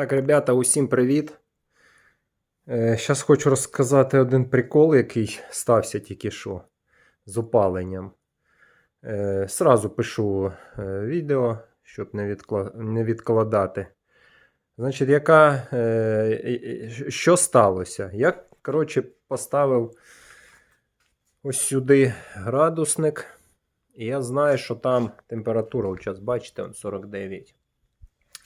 Так, ребята, усім привіт. Зараз хочу розказати один прикол, який стався тільки що з опаленням. Е, Сразу пишу е, відео, щоб не, відкла... не відкладати. Значить, яка, е, е, що сталося? Я, коротше, поставив ось сюди градусник. І я знаю, що там температура, зараз бачите, 49.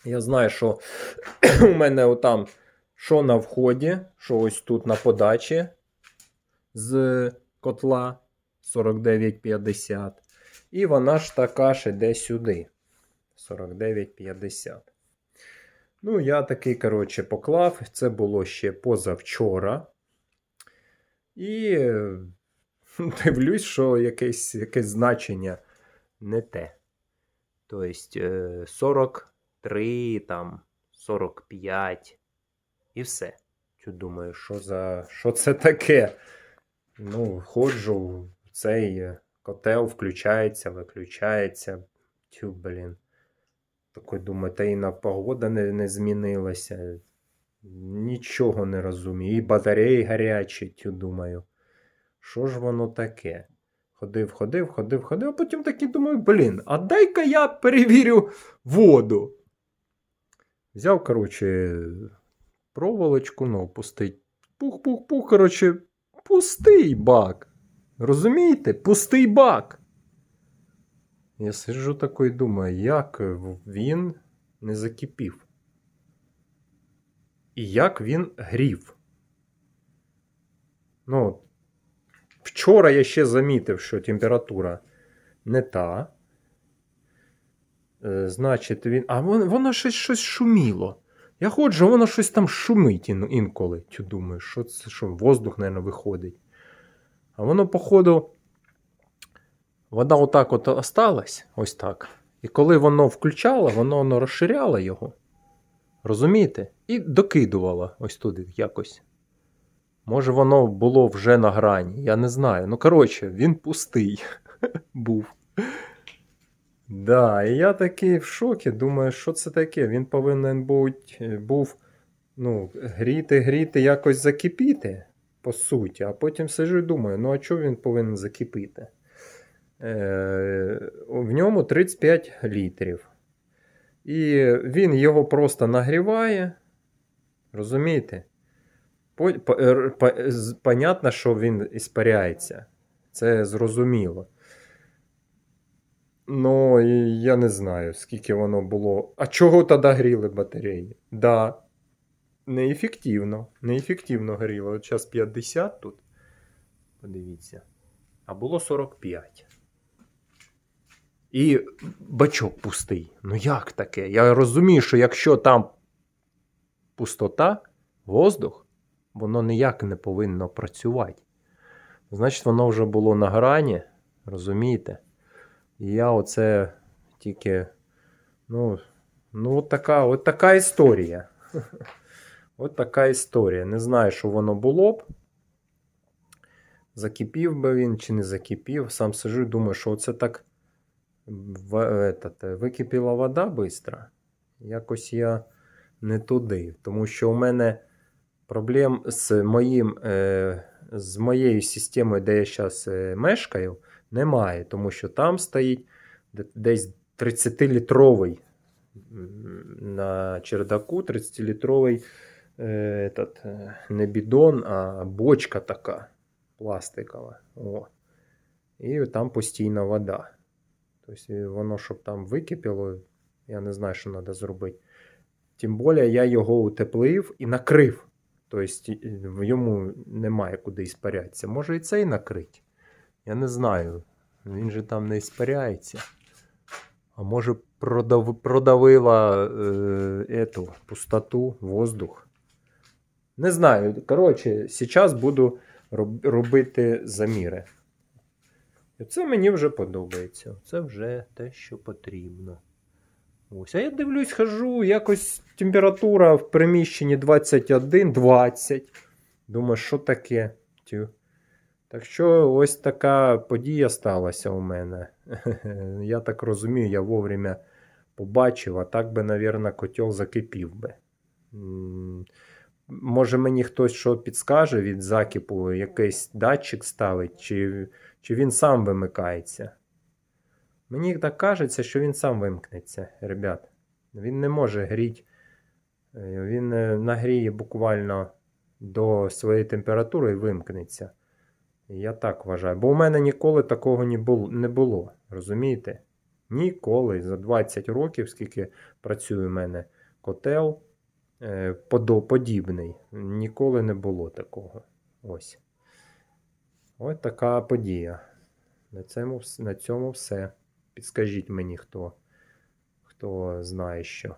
Я знаю, що у мене отам, що на вході, що ось тут на подачі з котла 49,50. І вона ж така ж іде сюди. 49,50. Ну, я такий, коротше, поклав. Це було ще позавчора. І е, дивлюсь, що якесь якесь значення не те. Тобто е, 40. 3, там, 45 і все. Ти думаю, що за що це таке? Ну, ходжу, цей е, котел включається, виключається. Тю, блін. Такий думаю, та і на погода не, не змінилася. Нічого не розумію. І батареї гарячі, тю думаю. Що ж воно таке? Ходив, ходив, ходив, ходив, а потім такий думаю, блін, а дай-ка я перевірю воду. Взяв, коротше, проволочку, ну, пустий. Пух-пух-пух, коротше, пустий бак. Розумієте? Пустий бак. Я сиджу такий думаю, як він не закипів. І як він грів. Ну, вчора я ще замітив, що температура не та. Е, Значить, він. А воно, щось, щось шуміло. Я ходжу, воно щось там шумить інколи. Тю думаю, що це що, воздух, мабуть, виходить. А воно, походу, вода отак от осталась, ось так. І коли воно включало, воно, воно розширяло його. Розумієте? І докидувало ось туди якось. Може, воно було вже на грані, я не знаю. Ну, коротше, він пустий був. Да, і я такий в шокі. Думаю, що це таке? Він повинен бути, був ну, гріти, гріти, якось закипіти, по суті. А потім сижу і думаю, ну а чого він повинен закипіти? Е, в ньому 35 літрів. І він його просто нагріває. Розумієте? Е, понятно, що він іспаряється. Це зрозуміло. Ну, і я не знаю, скільки воно було. А чого тоді гріли батареї? Да. Неефективно. Неефективно гріло. От зараз 50 тут. Подивіться. А було 45. І бачок пустий. Ну як таке? Я розумію, що якщо там пустота, воздух, воно ніяк не повинно працювати. Значить, воно вже було на грані, розумієте? І я оце тільки. Ну, ну от така, от така історія. От така історія. Не знаю, що воно було б. Закипів би він чи не закипів. Сам сижу і думаю, що оце так в, этот, википіла вода швидко. Якось я не туди. Тому що у мене проблем з моїм, е, з моєю системою, де я зараз е, мешкаю, немає. Тому що там стоїть десь 30-літровий на чердаку 30-літровий е, е, не бідон, а бочка така пластикова. О. І там постійна вода. Тобто воно, щоб там википіло, я не знаю, що треба зробити. Тим більше я його утеплив і накрив. Тобто в йому немає куди іспарятися. Може і цей накрить. Я не знаю. Він же там не іспаряється. А може продав, продавила е, ету пустоту, воздух. Не знаю. Коротше, зараз буду роб- робити заміри. І це мені вже подобається. Це вже те, що потрібно. Ось. А я дивлюсь, хожу, якось температура в приміщенні 21-20. Думаю, що таке? Тю. Так що ось така подія сталася у мене. Я так розумію, я вовремя побачив, а так би, навірно, котел закипів би. Може мені хтось що підскаже від закипу, якийсь датчик ставить, чи, чи він сам вимикається. Мені так кажеться, що він сам вимкнеться, ребят. Він не може гріти. Е, Він е, нагріє буквально до своєї температури і вимкнеться. Я так вважаю. Бо у мене ніколи такого не було. Розумієте? Ніколи. За 20 років, скільки працює у мене котел е, подібний. Ніколи не було такого. Ось. Ось така подія. На цьому, на цьому все. Підскажіть мені, хто, хто знає що.